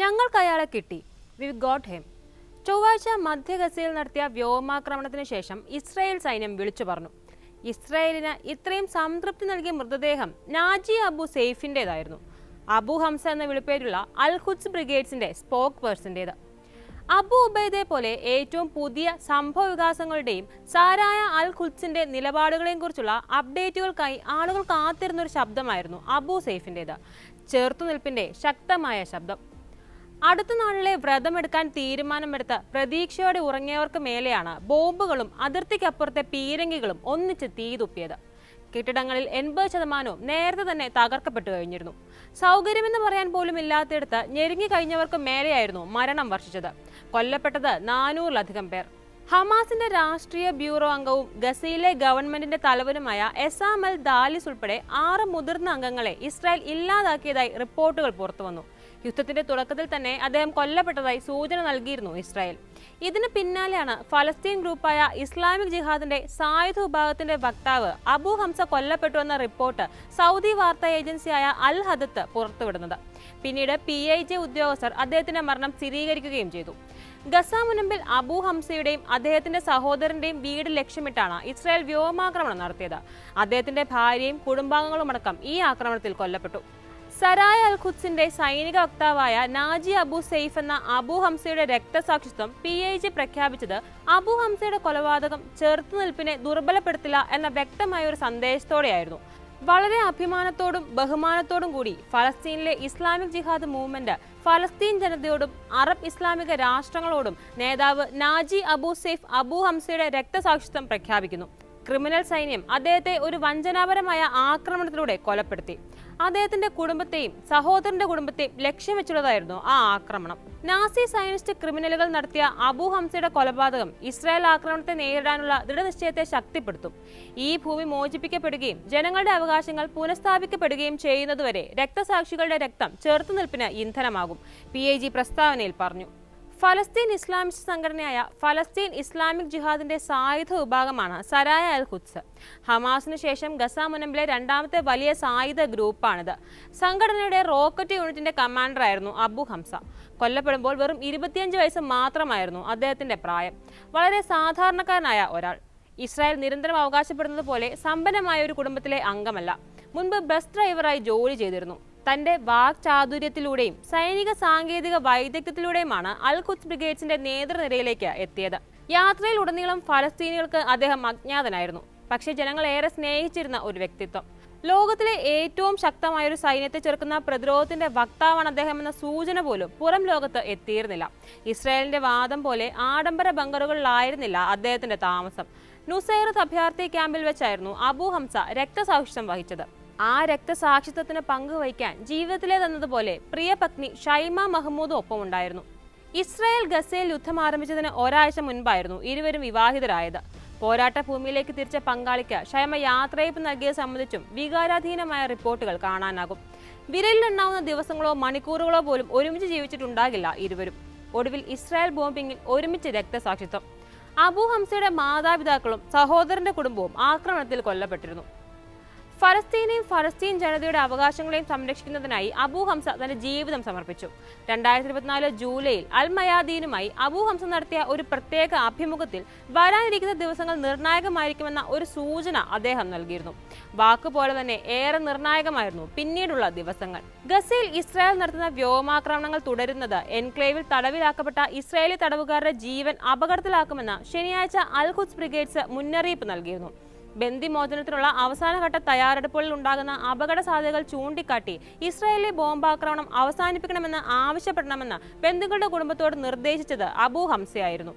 ഞങ്ങൾക്ക് അയാളെ കിട്ടി. വി ഗോട്ട് ഹെം ചൊവ്വാഴ്ച മധ്യ ഗസയിൽ നടത്തിയ വ്യോമാക്രമണത്തിന് ശേഷം ഇസ്രായേൽ സൈന്യം വിളിച്ചു പറഞ്ഞു. ഇസ്രായേലിന് ഇത്രയും സംതൃപ്തി നൽകിയ മൃതദേഹം നാജി അബു സെയ്ഫിന്റെതായിരുന്നു അബു ഹംസ എന്ന വിളിപ്പേരുള്ള അൽ ഖുദ്സ് ബ്രിഗേഡ്സിന്റെ സ്പോക്ക് പേഴ്സന്റേത് അബു ഉബൈദെ പോലെ ഏറ്റവും പുതിയ സംഭവ വികാസങ്ങളുടെയും സാരായ അൽ ഖുദ്സിന്റെ നിലപാടുകളെയും കുറിച്ചുള്ള അപ്ഡേറ്റുകൾക്കായി ആളുകൾ കാത്തിരുന്ന ഒരു ശബ്ദമായിരുന്നു അബു സെയ്ഫിന്റേത് ചെറുത്തുനിൽപ്പിന്റെ ശക്തമായ ശബ്ദം. അടുത്ത നാളിലെ വ്രതമെടുക്കാൻ തീരുമാനമെടുത്ത് പ്രതീക്ഷയോടെ ഉറങ്ങിയവർക്ക് മേലെയാണ് ബോംബുകളും അതിർത്തിക്കപ്പുറത്തെ പീരങ്കികളും ഒന്നിച്ച് തീതുപ്പിയത് കെട്ടിടങ്ങളിൽ എൺപത് ശതമാനവും നേരത്തെ തന്നെ തകർക്കപ്പെട്ടു കഴിഞ്ഞിരുന്നു. സൗകര്യമെന്ന് പറയാൻ പോലും ഇല്ലാത്തിടത്ത് ഞെരുങ്ങി കഴിഞ്ഞവർക്ക് മേലെയായിരുന്നു മരണം വർഷിച്ചത്. കൊല്ലപ്പെട്ടത് നാനൂറിലധികം പേർ. ഹമാസിന്റെ രാഷ്ട്രീയ ബ്യൂറോ അംഗവും ഗസയിലെ ഗവൺമെന്റിന്റെ തലവനുമായ എസാം എൽ ദാലിസ് ഉൾപ്പെടെ ആറ് മുതിർന്ന അംഗങ്ങളെ ഇസ്രായേൽ ഇല്ലാതാക്കിയതായി റിപ്പോർട്ടുകൾ പുറത്തുവന്നു. യുദ്ധത്തിന്റെ തുടക്കത്തിൽ തന്നെ അദ്ദേഹം കൊല്ലപ്പെട്ടതായി സൂചന നൽകിയിരുന്നു ഇസ്രായേൽ. ഇതിന് പിന്നാലെയാണ് ഫലസ്തീൻ ഗ്രൂപ്പായ ഇസ്ലാമിക് ജിഹാദിന്റെ സായുധ വിഭാഗത്തിന്റെ വക്താവ് അബു ഹംസ കൊല്ലപ്പെട്ടു എന്ന റിപ്പോർട്ട് സൗദി വാർത്താ ഏജൻസിയായ അൽ ഹദത്ത് പുറത്തുവിടുന്നത്. പിന്നീട് പി ഐ ജെ ഉദ്യോഗസ്ഥർ അദ്ദേഹത്തിന്റെ മരണം സ്ഥിരീകരിക്കുകയും ചെയ്തു. ഗസ മുനമ്പിൽ അബു ഹംസയുടെയും അദ്ദേഹത്തിന്റെ സഹോദരന്റെയും വീട് ലക്ഷ്യമിട്ടാണ് ഇസ്രായേൽ വ്യോമാക്രമണം നടത്തിയത്. അദ്ദേഹത്തിന്റെ ഭാര്യയും കുടുംബാംഗങ്ങളുമടക്കം ഈ ആക്രമണത്തിൽ കൊല്ലപ്പെട്ടു. സരായ അൽ ഖുദ്സിന്റെ സൈനിക വക്താവായ നാജി അബു സെയ്ഫ് എന്ന അബു ഹംസയുടെ രക്തസാക്ഷിത്വം പി ഐ ജി പ്രഖ്യാപിച്ചത് അബു ഹംസയുടെ കൊലപാതകം ചെറുത്തുനിൽപ്പിനെ ദുർബലപ്പെടുത്തില്ല എന്ന വ്യക്തമായ ഒരു സന്ദേശത്തോടെയായിരുന്നു. വളരെ അഭിമാനത്തോടും ബഹുമാനത്തോടും കൂടി ഫലസ്തീനിലെ ഇസ്ലാമിക് ജിഹാദ് മൂവ്മെന്റ് ഫലസ്തീൻ ജനതയോടും അറബ് ഇസ്ലാമിക രാഷ്ട്രങ്ങളോടും നേതാവ് നാജി അബു സെയ്ഫ് അബു ഹംസയുടെ രക്തസാക്ഷിത്വം പ്രഖ്യാപിക്കുന്നു. ക്രിമിനൽ സൈന്യം അദ്ദേഹത്തെ ഒരു വഞ്ചനാപരമായ ആക്രമണത്തിലൂടെ കൊലപ്പെടുത്തി. അദ്ദേഹത്തിന്റെ കുടുംബത്തെയും സഹോദരന്റെ കുടുംബത്തെയും ലക്ഷ്യം വെച്ചുള്ളതായിരുന്നു ആ ആക്രമണം. നാസി സയനിസ്റ്റ് ക്രിമിനലുകൾ നടത്തിയ അബു ഹംസയുടെ കൊലപാതകം ഇസ്രായേൽ ആക്രമണത്തെ നേരിടാനുള്ള ദൃഢനിശ്ചയത്തെ ശക്തിപ്പെടുത്തും. ഈ ഭൂമി മോചിപ്പിക്കപ്പെടുകയും ജനങ്ങളുടെ അവകാശങ്ങൾ പുനഃസ്ഥാപിക്കപ്പെടുകയും ചെയ്യുന്നതുവരെ രക്തസാക്ഷികളുടെ രക്തം ചെറുത്തുനിൽപ്പിന് ഇന്ധനമാകും പി പ്രസ്താവനയിൽ പറഞ്ഞു. ഫലസ്തീൻ ഇസ്ലാമിക് സംഘടനയായ ഫലസ്തീൻ ഇസ്ലാമിക് ജിഹാദിന്റെ സായുധ വിഭാഗമാണ് സരായ അൽ ഖുദ്സ്. ഹമാസിന് ശേഷം ഗസ മുനമ്പിലെ രണ്ടാമത്തെ വലിയ സായുധ ഗ്രൂപ്പാണിത്. സംഘടനയുടെ റോക്കറ്റ് യൂണിറ്റിന്റെ കമാൻഡറായിരുന്നു അബു ഹംസ. കൊല്ലപ്പെടുമ്പോൾ വെറും ഇരുപത്തിയഞ്ച് വയസ്സ് മാത്രമായിരുന്നു അദ്ദേഹത്തിന്റെ പ്രായം. വളരെ സാധാരണക്കാരനായ ഒരാൾ. ഇസ്രായേൽ നിരന്തരം അവകാശപ്പെടുന്നത് പോലെ സമ്പന്നമായ ഒരു കുടുംബത്തിലെ അംഗമല്ല. മുൻപ് ബസ് ഡ്രൈവറായി ജോലി ചെയ്തിരുന്നു. തന്റെ വാക്ചാതുര്യത്തിലൂടെയും സൈനിക സാങ്കേതിക വൈദഗ്ധ്യത്തിലൂടെയുമാണ് അൽ ഖുദ്സ് ബ്രിഗേഡ്സിന്റെ നേതൃനിരയിലേക്ക് എത്തിയത്. യാത്രയിൽ ഉടനീളം ഫലസ്തീനികൾക്ക് അദ്ദേഹം അജ്ഞാതനായിരുന്നു. പക്ഷേ ജനങ്ങൾ ഏറെ സ്നേഹിച്ചിരുന്ന ഒരു വ്യക്തിത്വം. ലോകത്തിലെ ഏറ്റവും ശക്തമായ ഒരു സൈന്യത്തെ ചെറുക്കുന്ന പ്രതിരോധത്തിന്റെ വക്താവാണ് അദ്ദേഹം എന്ന സൂചന പോലും പുറം ലോകത്ത് എത്തിയിരുന്നില്ല. ഇസ്രായേലിന്റെ വാദം പോലെ ആഡംബര ബങ്കറുകളിലായിരുന്നില്ല അദ്ദേഹത്തിന്റെ താമസം. നുസൈറത്ത് അഭയാർത്ഥി ക്യാമ്പിൽ വെച്ചായിരുന്നു അബു ഹംസ രക്തസാക്ഷിത്വം വഹിച്ചത്. ആ രക്തസാക്ഷിത്വത്തിന് പങ്കുവയ്ക്കാൻ ജീവിതത്തിലെ തന്നതുപോലെ പ്രിയ പത്നി ഷൈമ മഹമ്മൂദും ഒപ്പമുണ്ടായിരുന്നു. ഇസ്രായേൽ ഗസയിൽ യുദ്ധം ആരംഭിച്ചതിന് ഒരാഴ്ച മുൻപായിരുന്നു ഇരുവരും വിവാഹിതരായത്. പോരാട്ട ഭൂമിയിലേക്ക് തിരിച്ച പങ്കാളിക്ക് ഷൈമ യാത്രയപ്പ് നൽകിയത് സംബന്ധിച്ചും വികാരാധീനമായ റിപ്പോർട്ടുകൾ കാണാനാകും. വിരലിലുണ്ടാവുന്ന ദിവസങ്ങളോ മണിക്കൂറുകളോ പോലും ഒരുമിച്ച് ജീവിച്ചിട്ടുണ്ടാകില്ല ഇരുവരും. ഒടുവിൽ ഇസ്രായേൽ ബോംബിംഗിൽ ഒരുമിച്ച് രക്തസാക്ഷിത്വം. അബു ഹംസയുടെ മാതാപിതാക്കളും സഹോദരന്റെ കുടുംബവും ആക്രമണത്തിൽ കൊല്ലപ്പെട്ടിരുന്നു. ഫലസ്തീനെയും ഫലസ്തീൻ ജനതയുടെ അവകാശങ്ങളെയും സംരക്ഷിക്കുന്നതിനായി അബൂ ഹംസ തന്റെ ജീവിതം സമർപ്പിച്ചു. രണ്ടായിരത്തി ഇരുപത്തിനാല് ജൂലൈയിൽ അൽ മയാദീനുമായി അബൂ ഹംസ നടത്തിയ ഒരു പ്രത്യേക അഭിമുഖത്തിൽ വരാനിരിക്കുന്ന ദിവസങ്ങൾ നിർണായകമായിരിക്കുമെന്ന ഒരു സൂചന അദ്ദേഹം നൽകിയിരുന്നു. വാക്കുപോലെ തന്നെ ഏറെ നിർണായകമായിരുന്നു പിന്നീടുള്ള ദിവസങ്ങൾ. ഗസയിൽ ഇസ്രായേൽ നടത്തുന്ന വ്യോമാക്രമണങ്ങൾ തുടരുന്നത് എൻക്ലേവിൽ തടവിലാക്കപ്പെട്ട ഇസ്രായേലി തടവുകാരുടെ ജീവൻ അപകടത്തിലാക്കുമെന്ന് ശനിയാഴ്ച അൽ ബ്രിഗേഡ്സ് മുന്നറിയിപ്പ് നൽകിയിരുന്നു. ബന്ദിമോചനത്തിനുള്ള അവസാനഘട്ട തയ്യാറെടുപ്പുകളിൽ ഉണ്ടാകുന്ന അപകട സാധ്യതകൾ ചൂണ്ടിക്കാട്ടി ഇസ്രായേലിലെ ബോംബാക്രമണം അവസാനിപ്പിക്കണമെന്ന് ആവശ്യപ്പെടണമെന്ന് ബന്ധുക്കളുടെ കുടുംബത്തോട് നിർദ്ദേശിച്ചത് അബു ഹംസയായിരുന്നു.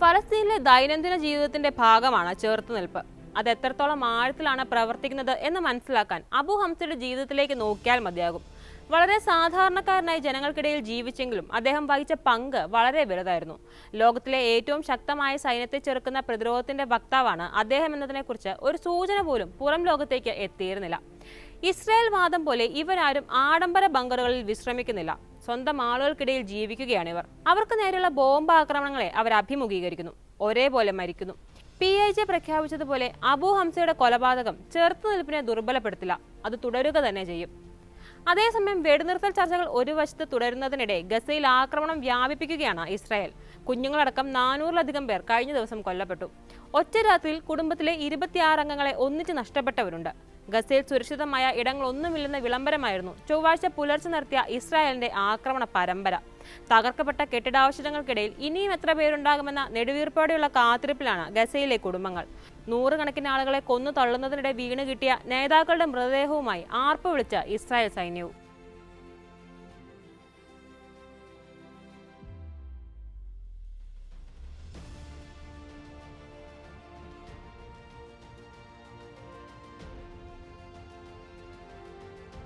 ഫലസ്തീനിലെ ദൈനംദിന ജീവിതത്തിന്റെ ഭാഗമാണ് ചെറുത്തുനിൽപ്പ്. അത് എത്രത്തോളം ആഴത്തിലാണ് പ്രവർത്തിക്കുന്നത് എന്ന് മനസ്സിലാക്കാൻ അബു ഹംസയുടെ ജീവിതത്തിലേക്ക് നോക്കിയാൽ മതിയാകും. വളരെ സാധാരണക്കാരനായി ജനങ്ങൾക്കിടയിൽ ജീവിച്ചെങ്കിലും അദ്ദേഹം വഹിച്ച പങ്ക് വളരെ വലുതായിരുന്നു. ലോകത്തിലെ ഏറ്റവും ശക്തമായ സൈന്യത്തെ ചെറുക്കുന്ന പ്രതിരോധത്തിന്റെ വക്താവാണ് അദ്ദേഹം എന്നതിനെക്കുറിച്ച് ഒരു സൂചന പോലും പുറം ലോകത്തേക്ക് എത്തിയിരുന്നില്ല. ഇസ്രായേൽ വാദം പോലെ ഇവരാരും ആഡംബര ബങ്കറുകളിൽ വിശ്രമിക്കുന്നില്ല. സ്വന്തം ആളുകൾക്കിടയിൽ ജീവിക്കുകയാണ് ഇവർ അവർക്ക് നേരെയുള്ള ബോംബ് ആക്രമണങ്ങളെ അവർ അഭിമുഖീകരിക്കുന്നു. ഒരേപോലെ മരിക്കുന്നു. പി ഐ ജെ പ്രഖ്യാപിച്ചതുപോലെ അബു ഹംസയുടെ കൊലപാതകം ചെറുത്തുനിൽപ്പിനെ ദുർബലപ്പെടുത്തില്ല. അത് തുടരുക തന്നെ ചെയ്യും. അതേസമയം വെടിനിർത്തൽ ചർച്ചകൾ ഒരു വശത്ത് തുടരുന്നതിനിടെ ഗസയിൽ ആക്രമണം വ്യാപിപ്പിക്കുകയാണ് ഇസ്രായേൽ. കുഞ്ഞുങ്ങളടക്കം നാനൂറിലധികം പേർ കഴിഞ്ഞ ദിവസം കൊല്ലപ്പെട്ടു. ഒറ്റ രാത്രിയിൽ കുടുംബത്തിലെ ഇരുപത്തിയാറ് അംഗങ്ങളെ ഒന്നിച്ച് നഷ്ടപ്പെട്ടവരുണ്ട്. ഗസയിൽ സുരക്ഷിതമായ ഇടങ്ങളൊന്നുമില്ലെന്ന വിളംബരമായിരുന്നു. ചൊവ്വാഴ്ച പുലർച്ചെ നടത്തിയ ഇസ്രായേലിന്റെ ആക്രമണ പരമ്പര. തകർക്കപ്പെട്ട കെട്ടിടാവശിഷ്ടങ്ങൾക്കിടയിൽ ഇനിയും എത്ര പേരുണ്ടാകുമെന്ന നെടുവീർപ്പോടെയുള്ള കാത്തിരിപ്പിലാണ് ഗസയിലെ കുടുംബങ്ങൾ. നൂറുകണക്കിന് ആളുകളെ കൊന്നു തള്ളുന്നതിനിടെ വീണ് കിട്ടിയ നേതാക്കളുടെ മൃതദേഹവുമായി ആർപ്പ് വിളിച്ച ഇസ്രായേൽ സൈന്യവും.